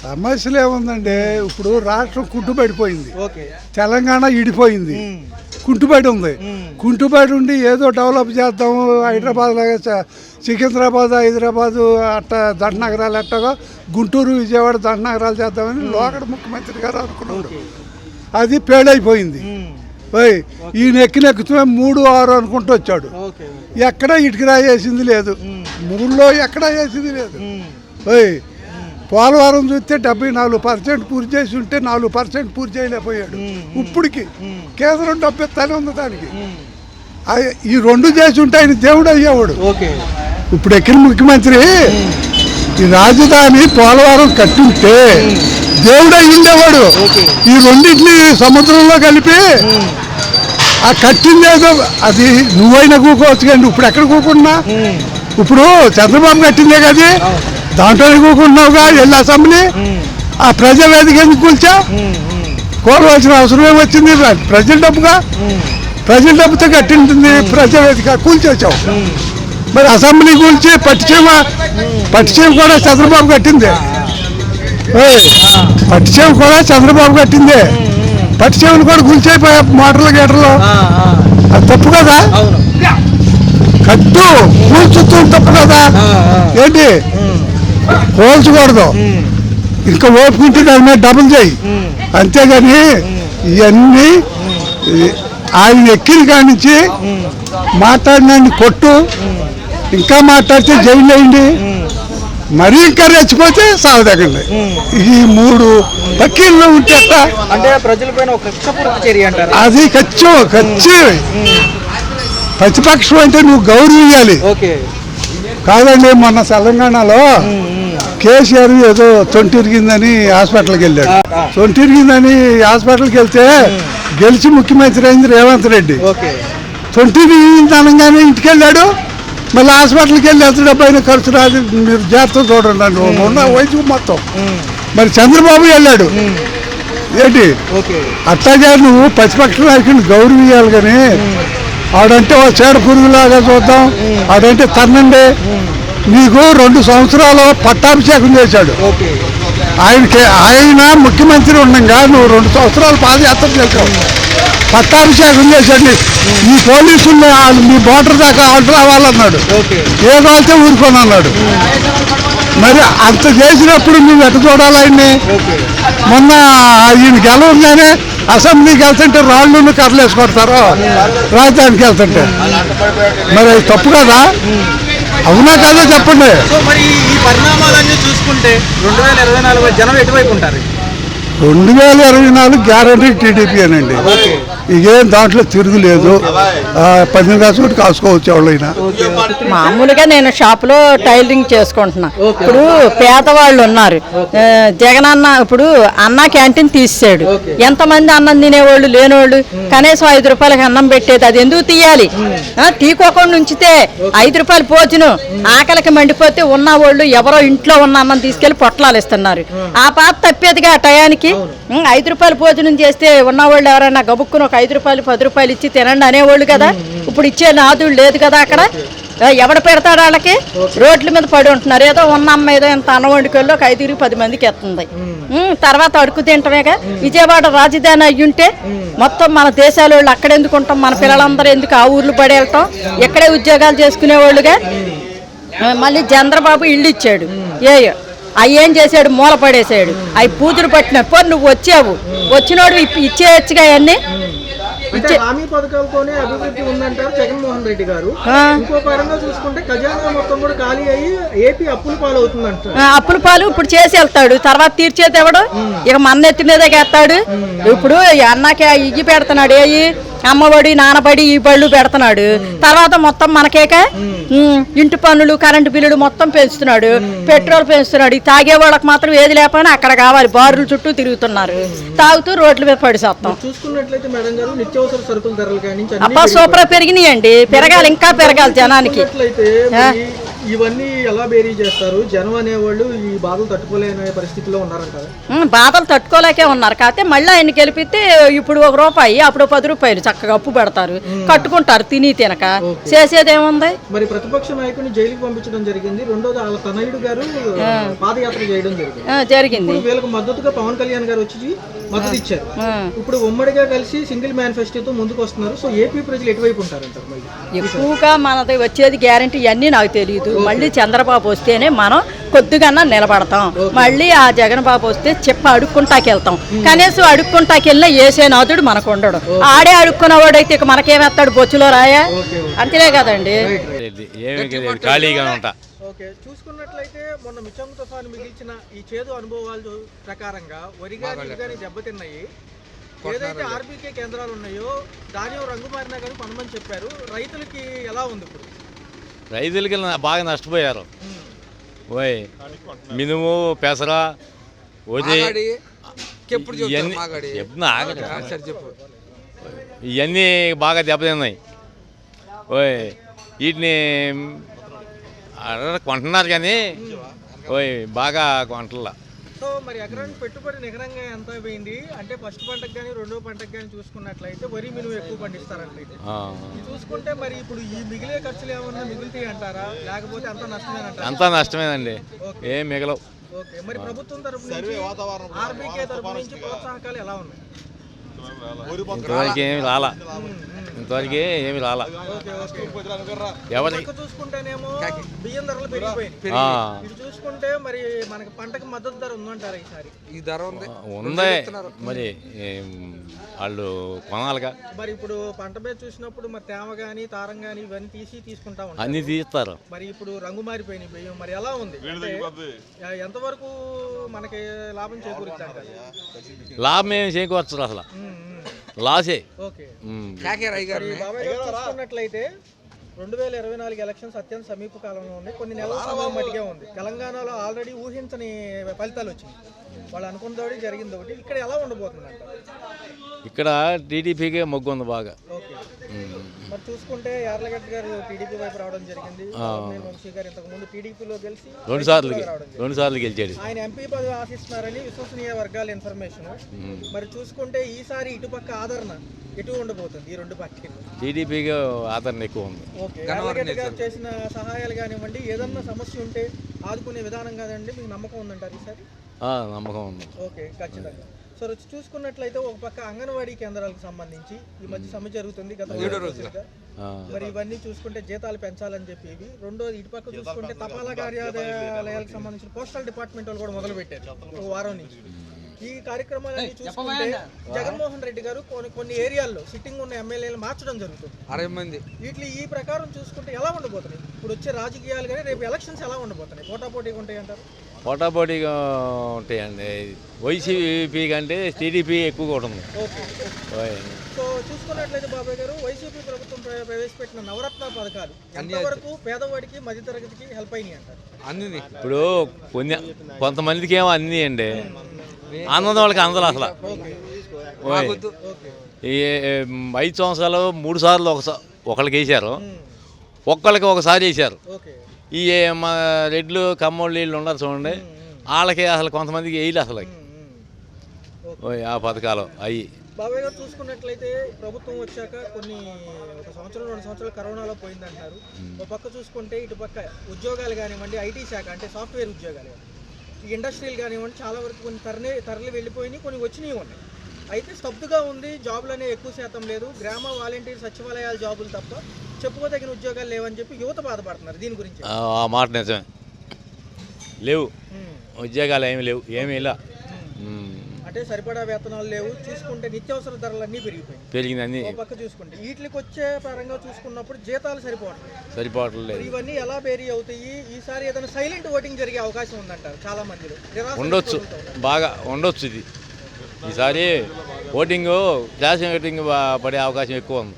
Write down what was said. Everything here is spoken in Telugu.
సమస్యలు ఏముందండి ఇప్పుడు రాష్ట్రం కుంటుపడిపోయింది ఓకే. తెలంగాణ ఇడిపోయింది. కుంటుబడి ఉంది. కుంటుబడి ఉండి ఏదో డెవలప్ చేద్దాము హైదరాబాద్ లాగా సికింద్రాబాద్ హైదరాబాద్ అట్ట దండ నగరాలు ఎట్టగా గుంటూరు విజయవాడ దండ నగరాలు చేద్దామని లోకడ ముఖ్యమంత్రి గారు అనుకున్నాడు అది పేడైపోయింది. ఈయన ఎక్కిన ఎక్కుతున్నా మూడు ఆరు అనుకుంటూ వచ్చాడు. ఎక్కడ ఇటుకరా వేసింది లేదు మూడులో ఎక్కడా వేసింది లేదు. పోలవరం చూస్తే డెబ్బై నాలుగు పర్సెంట్ పూర్తి చేసి ఉంటే నాలుగు పర్సెంట్ పూర్తి చేయలేకపోయాడు. ఇప్పటికి కేంద్రం డబ్బు ఇస్తానే ఉంది దానికి. ఈ రెండు చేసి ఉంటే ఆయన దేవుడు అయ్యేవాడు. ఓకే. ఇప్పుడు ఎక్కిన ముఖ్యమంత్రి ఈ రాజధాని పోలవరం కట్టింటే దేవుడు అయ్యిండేవాడు ఈ రెండింటిని సముద్రంలో కలిపి ఆ కట్టింది ఏదో అది నువ్వైనా కూకోవచ్చు కానీ ఇప్పుడు ఎక్కడ కూకున్నా? ఇప్పుడు చంద్రబాబు కట్టిందే కదా. దాంట్లోనే కూకుంటున్నావుగా వెళ్ళి అసెంబ్లీ. ఆ ప్రజల వేదిక ఎందుకు కూల్చా? కోరవలసిన అవసరం ఏమొచ్చింది ప్రజల డబ్బుగా? ప్రజల డబ్బుతో కట్టింటుంది ప్రజల వేదిక కూల్చొచ్చావు మరి అసెంబ్లీ కూల్చి పట్టిచేమ పట్టిచేమ కూడా చంద్రబాబు కట్టింది. పట్టిచేమ కూడా చంద్రబాబు కట్టింది. పట్టిచేమను కూడా కూల్చేపోయా మోటార్లు గీటర్లు. అది తప్పు కదా? కట్టు కూల్చుతూ తప్పు కదా? ఏంటి? కోల్చకూడదు ఇంకా ఓపుకుంటే దాని మీద డబుల్ చేయి. అంతేగాని ఇవన్నీ ఆయన ఎక్కిన కాడి నుంచి మాట్లాడినాన్ని కొట్టు. ఇంకా మాట్లాడితే జైలు వేయండి. మరీ ఇంకా రెచ్చిపోతే సాగదగండి ఈ మూడు పక్కీల్లో ఉంటే? అంటే ప్రజలపైన అది ఖర్చు ఖర్చు. ప్రతిపక్షం అంటే నువ్వు గౌరవించాలి. కాదండి మొన్న తెలంగాణలో కేసీఆర్ ఏదో తొంటి ఇరిగిందని హాస్పిటల్కి వెళ్ళాడు. తొంటి ఇరిగిందని హాస్పిటల్కి వెళ్తే గెలిచి ముఖ్యమంత్రి అయింది రేవంత్ రెడ్డి. ఇరిగింది అనగానే ఇంటికి వెళ్ళాడు. మళ్ళీ హాస్పిటల్కి వెళ్ళి ఎంత డబ్బు అయినా ఖర్చు రాదు మీరు జాగ్రత్త చూడండి అని ఉన్న వైద్యం మొత్తం. మరి చంద్రబాబు వెళ్ళాడు. ఏంటి? అట్లాగే నువ్వు ప్రతిపక్ష నాయకుడిని గౌరవించాలి కానీ ఆడంటే ఓ చేడ పురుగులాగా చూద్దాం ఆడంటే తన్నండి. నీకు రెండు సంవత్సరాలు పట్టాభిషేకం చేశాడు. ఆయనకి ఆయన ముఖ్యమంత్రి ఉండగా నువ్వు రెండు సంవత్సరాలు పాదయాత్ర చేశావు. పట్టాభిషేకం చేశాడు. ఈ పోలీసులు మీ బోర్డర్ దాకా వాళ్ళు రావాలన్నాడు. ఏదో అయితే ఊరుకొని అన్నాడు మరి అంత చేసినప్పుడు నువ్వు ఎట్ట చూడాలి ఆయన్ని? మొన్న ఈయన గెలవగానే అసెంబ్లీకి వెళ్తుంటే రాళ్ళు కర్రలేసి కొడతారు. రాజధానికి వెళ్తుంటే. మరి అది తప్పు కదా? అవునా కాదో చెప్పండి? సో మరి ఈ పరిణామాలన్నీ చూసుకుంటే రెండు వేల ఇరవై నాలుగు జనం ఎటువైపు ఉంటారు? రెండు వేల ఇరవై నాలుగు గ్యారంటీ టీడీపీ అనండి. ఓకే. ఇదేం దాంట్లో తిరుగులేదు. ఆ, పద్దెనిమిది కాసు కాసుకోవచ్చు ఎవరైనా మామూలుగా నేను షాప్లో టైలరింగ్ చేసుకుంటున్నా. ఇప్పుడు పేదవాళ్ళు ఉన్నారు. ఆ, జగనన్న ఇప్పుడు అన్న క్యాంటీన్ తీసాడు ఎంతమంది అన్నం తినేవాళ్ళు లేనివాళ్ళు కనీసం ఐదు రూపాయలకి అన్నం పెట్టేది అది ఎందుకు తీయాలి? తీకోకుండా ఉంచితే ఐదు రూపాయలు భోజనం ఆకలికి మండిపోతే ఉన్న వాళ్ళు ఎవరో ఇంట్లో ఉన్న అన్నం తీసుకెళ్ళి పొట్లాలు ఇస్తున్నారు. ఆ పాత తప్పేదిగా టయానికి ఉం, ఐదు రూపాయలు భోజనం చేస్తే ఉన్నవాళ్ళు ఎవరైనా గబుక్కుని ఒక ఐదు రూపాయలు పది రూపాయలు ఇచ్చి తినండి అనేవాళ్ళు కదా? ఇప్పుడు ఇచ్చే నాదుడు లేదు కదా అక్కడ? ఎవడు పెడతాడు వాళ్ళకి? రోడ్ల మీద పడి ఉంటున్నారు. ఏదో ఉన్న అమ్మ ఏదో ఇంత అన్నం వండుకోళ్ళు ఒక ఐదుగురు పది మందికి ఎత్తుంది. తర్వాత అడుగు తింటమేగా? విజయవాడ రాజధాని అయ్యుంటే మొత్తం మన దేశాల వాళ్ళు అక్కడ ఎందుకు ఉంటాం మన పిల్లలందరూ ఎందుకు ఆ ఊర్లు పడి వెళ్ళటం ఎక్కడే ఉద్యోగాలు చేసుకునేవాళ్ళుగా? మళ్ళీ చంద్రబాబు ఇల్లు ఇచ్చాడు. ఏ అవి ఏం చేశాడు? మూల పడేసాడు అవి పూజలు పట్టిన పో నువ్వు వచ్చావు. వచ్చినోడు ఇచ్చేయచ్చుగా అవన్నీ అంటే హామీ పథకాలతోనే అభివృద్ధి ఉందంటారు జగన్మోహన్ రెడ్డి గారు. ఆ. ఇంకో పరంగా చూసుకుంటే ఖజానా మొత్తం కూడా ఖాళీ అయ్యి ఏపీ అప్పుల పాలు ఇప్పుడు చేసి వెళ్తాడు. తర్వాత తీర్చేది ఎవడు? ఇక మన ఎత్తి మీదే ఇప్పుడు అన్నకి ఇవి పెడుతున్నాడు. ఏయి అమ్మఒడి నానబడి ఈ బళ్ళు పెడుతున్నాడు. తర్వాత మొత్తం మనకేక? ఇంటి పన్నులు కరెంటు బిల్లులు మొత్తం పెంచుతున్నాడు. పెట్రోల్ పెంచుతున్నాడు. తాగే వాళ్ళకి మాత్రం ఏది లేకపోయినా అక్కడ కావాలి. బారుల చుట్టూ తిరుగుతున్నారు. తాగుతూ రోడ్ల మీద పడిసేస్తాం. అప్ప సూపర్ పెరిగినాయండి. పెరగాలి ఇంకా పెరగాలి జనానికి. ఇవన్నీ ఎలా బేరీ చేస్తారు? జనం అనేవాళ్ళు ఈ బాధలు తట్టుకోలేని పరిస్థితిలో ఉన్నారంటారు బాధలు తట్టుకోలేకే ఉన్నారు. కాకపోతే మళ్ళీ ఆయన గెలిపితే ఇప్పుడు ఒక రూపాయి అప్పుడు పది రూపాయలు చక్కగా అప్పు పెడతారు కట్టుకుంటారు తిని తినక. చేసేదేముంది మరి ప్రతిపక్ష నాయకుడిని జైలుకి పంపించడం జరిగింది. రెండోది వాళ్ళ తనయుడు గారు పాదయాత్ర చేయడం జరిగింది. జరిగింది. వీళ్ళకి మద్దతుగా పవన్ కళ్యాణ్ గారు వచ్చి మద్దతు ఇచ్చారు. ఇప్పుడు ఉమ్మడిగా కలిసి సింగిల్ మేనిఫెస్టోతో ముందుకు వస్తున్నారు సో ఏపీ ప్రజలు ఎటువైపు ఉంటారంటారు మళ్ళీ? ఎక్కువగా మనది వచ్చేది గ్యారంటీ ఇవన్నీ నాకు తెలియదు మళ్ళీ చంద్రబాబు వస్తేనే మనం కొద్దిగా నిలబడతాం. మళ్ళీ ఆ జగన్ బాబు వస్తే చెప్ప అడుక్కుంటాకి వెళ్తాం కనీసం అడుక్కుంటాకి వెళ్ళినా ఏసేనాథుడు మనకు ఉండడు ఆడే అడుక్కున్నవాడైతే ఇక మనకేమెత్తాడు బొచ్చులో రాయా? అంతేనే కదండి. ఖాళీగా ఉంటా. ఓకే చూసుకున్నట్లయితే మొన్న మిచంగ్ తుఫాను మిగిల్చిన ఈ చేదు అనుభవాలు ప్రకారంగా వరి కానీ దెబ్బతిన్నాయి. ఏదైతే ఆర్బీకే కేంద్రాలు ఉన్నాయో ధాన్యం రంగు మారినా కానీ కొనమని చెప్పారు. రైతులకి ఎలా ఉంది ఇప్పుడు? రైతులకి బాగా నష్టపోయారు. ఓయ్ మినుము పెసర చెప్తున్నా ఇవన్నీ బాగా దెబ్బతిన్నాయి. ఓయ్ వీటిని అక్కడ కొంటున్నారు కానీ ఓయ్ బాగా కొంటల. సో మరి ఎకరానికి పెట్టుబడి నికరంగా ఎంత పోయింది అంటే ఫస్ట్ పంటకు కానీ రెండో పంటకు కానీ చూసుకున్నట్లయితే వరి మినుము ఎక్కువ పండిస్తారంట చూసుకుంటే మరి ఇప్పుడు ఈ మిగిలే ఖర్చులు ఏమన్నా మిగులుతాయి అంటారా? లేకపోతే అంత నష్టమేనంటారా అంతా నష్టమేనండి. ఏం మిగలవు. ఓకే. మరి ప్రభుత్వం తరపు నుంచి ఆర్బీకే తరపు నుంచి ప్రోత్సాహకాలు ఎలా ఉన్నాయి? ఇంతవరకు ఏమి రాలా. ఇంతవరకు ఏమి రాలా. ఎవరి చూసుకుంటేనేమో బియ్యం ధరలు ఇటు చూసుకుంటే మరి మనకి పంటకు మద్దతు ధర ఉందంటారా ఈసారి. ఈ ధర ఉంది. ఉంది. మరి వాళ్ళు కొనాలిగా. మరి ఇప్పుడు పంట మీద చూసినప్పుడు మరి తేమ కానీ తారం కానీ ఇవన్నీ తీసి తీసుకుంటా ఉంటాం అన్నీ తీస్తారు. మరి ఇప్పుడు రంగు మారిపోయినాయి బియ్యం. మరి ఎలా ఉంది? ఎంతవరకు మనకి లాభం చేకూరుద్దాం లాభం ఏమి చేకూర్చరు అసలు. లాసే. చూసుకున్నట్లయితే రెండు వేల ఇరవై నాలుగు ఎలక్షన్స్ అత్యంత సమీప కాలంలో ఉన్నాయి. కొన్ని నెలల సమయం మట్టుకే ఉంది. తెలంగాణలో ఆల్రెడీ ఊహించని ఫలితాలు వచ్చినాయి. వాళ్ళు అనుకున్నది జరిగింది ఒకటి. ఇక్కడ ఎలా ఉండబోతుంది ఇక్కడ టీడీపీకే మొగ్గు ఉంది బాగా. ఓకే. చూసుకుంటే యార్లగడ్డ గారు టీడీపీ వైపు రావడం జరిగింది. నేను వంశీ గారు ఇంతకు ముందు టీడీపీలో గెలిచి రెండు సార్లు. రెండు సార్లు గెలిచాడు. ఆయన ఎంపీ పదవి ఆశిస్తున్నారని విశ్వసనీయ వర్గాల ఇన్ఫర్మేషన్. మరి చూసుకుంటే ఈసారి ఇటుపక్క ఆదరణ ఎటు ఉండబోతుంది? ఈ రెండు పార్టీలు. టీడీపీకి ఆదరణ ఎక్కువ ఉంది. యార్లగడ్డ గారు చేసిన సహాయాలు కానివ్వండి ఏదన్నా సమస్య ఉంటే ఆదుకునే విధానం కాదండి మీకు నమ్మకం ఉందంటారు ఈసారి? ఆ, నమ్మకం ఉంది. ఓకే ఖచ్చితంగా. సో రుచి చూసుకున్నట్లయితే ఒక పక్క అంగన్వాడీ కేంద్రాలకు సంబంధించి ఈ మధ్య సమ్మె జరుగుతుంది గత మరి ఇవన్నీ చూసుకుంటే జీతాలు పెంచాలని చెప్పి ఇవి. రెండోది ఇటు పక్క చూసుకుంటే తపాలా కార్యాలయాలకు సంబంధించిన పోస్టల్ డిపార్ట్మెంట్ వాళ్ళు కూడా మొదలు పెట్టారు ఒక వారం నుంచి. ఈ కార్యక్రమాలన్నీ చూసుకుంటే జగన్మోహన్ రెడ్డి గారు కొన్ని కొన్ని ఏరియాల్లో సిట్టింగ్ ఉన్న ఎమ్మెల్యేలు మార్చడం జరుగుతుంది. అరవై మంది. వీటి ఈ ప్రకారం చూసుకుంటే ఎలా ఉండబోతున్నాయి? ఇప్పుడు వచ్చే రాజకీయాలు కానీ రేపు ఎలక్షన్స్ ఎలా ఉండబోతున్నాయి? పోటాపోటీగా ఉంటాయి అంటారు పోటాపోటీగా ఉంటాయండి. వైసీపీ కంటే టీడీపీ ఎక్కువగా ఉంటుంది ఓకే ఓయ్. సో చూసుకున్నట్లయితే బాబాయ్ గారు వైసీపీ ప్రభుత్వం ప్ర- ప్రవేశపెట్టిన నవరత్న పథకాలు ఎంతవరకు పేదవాడికి మధ్యతరగతికి హెల్ప్ అయినాయి అంటారు? అన్ని ఇప్పుడు కొన్ని కొంతమందికి ఏమో అన్నీ అండి. ఆనందం వాళ్ళకి అందరు అసలు. ఈ ఐదు సంవత్సరాలు మూడు సార్లు ఒకసారి ఒకళ్ళకి వేసారు ఒక్కళ్ళకి ఒకసారి వేసారు ఓకే. ఈ రెడ్లు కమ్మోళ్ళు వీళ్ళు ఉన్నారు చూడండి. వాళ్ళకి అసలు కొంతమందికి వేయలే అసలు. ఓయ్, ఆ పథకాలు అవి బాబాయ్ గారు చూసుకున్నట్లయితే ప్రభుత్వం వచ్చాక కొన్ని ఒక సంవత్సరం రెండు సంవత్సరాలు కరోనాలో పోయిందంటారు. ఒక పక్క చూసుకుంటే ఇటు పక్క ఉద్యోగాలు కానివ్వండి ఐటీ శాఖ అంటే సాఫ్ట్వేర్ ఉద్యోగాలు. ఈ ఇండస్ట్రీలు కానివ్వండి చాలా వరకు కొన్ని తరలి తరలి వెళ్ళిపోయినాయి కొన్ని వచ్చినవి ఉన్నాయి. అయితే స్తబ్దుగా ఉంది. జాబులు అనేవి ఎక్కువ శాతం లేదు. గ్రామ వాలంటీర్ సచివాలయాల జాబులు తప్ప చెప్పుకోదగిన ఉద్యోగాలు లేవని చెప్పి యువత బాధపడుతున్నారు. దీని గురించి. ఆ మాట నిజమే. లేవు. ఉద్యోగాలు ఏమి లేవు. ఏమీ ఇలా. అంటే సరిపడా వేతనాలు లేవు. చూసుకుంటే నిత్యావసర ధరలన్నీ పెరిగిపోయినాయి. పెరిగింది అన్నీ. పక్క చూసుకుంటే. వీటికి వచ్చే పరంగా చూసుకున్నప్పుడు జీతాలు సరిపోవట్లేదు. సరిపోవట్లేదు. ఇవన్నీ ఎలా బేరీ అవుతాయి? ఈసారి ఏదైనా సైలెంట్ ఓటింగ్ జరిగే అవకాశం ఉందంటారు చాలా మందిలో ఉండొచ్చు. బాగా ఉండొచ్చు ఇది. ఈసారి ఓటింగ్ క్లాస్ ఓటింగ్ పడే అవకాశం ఎక్కువ. ఉంది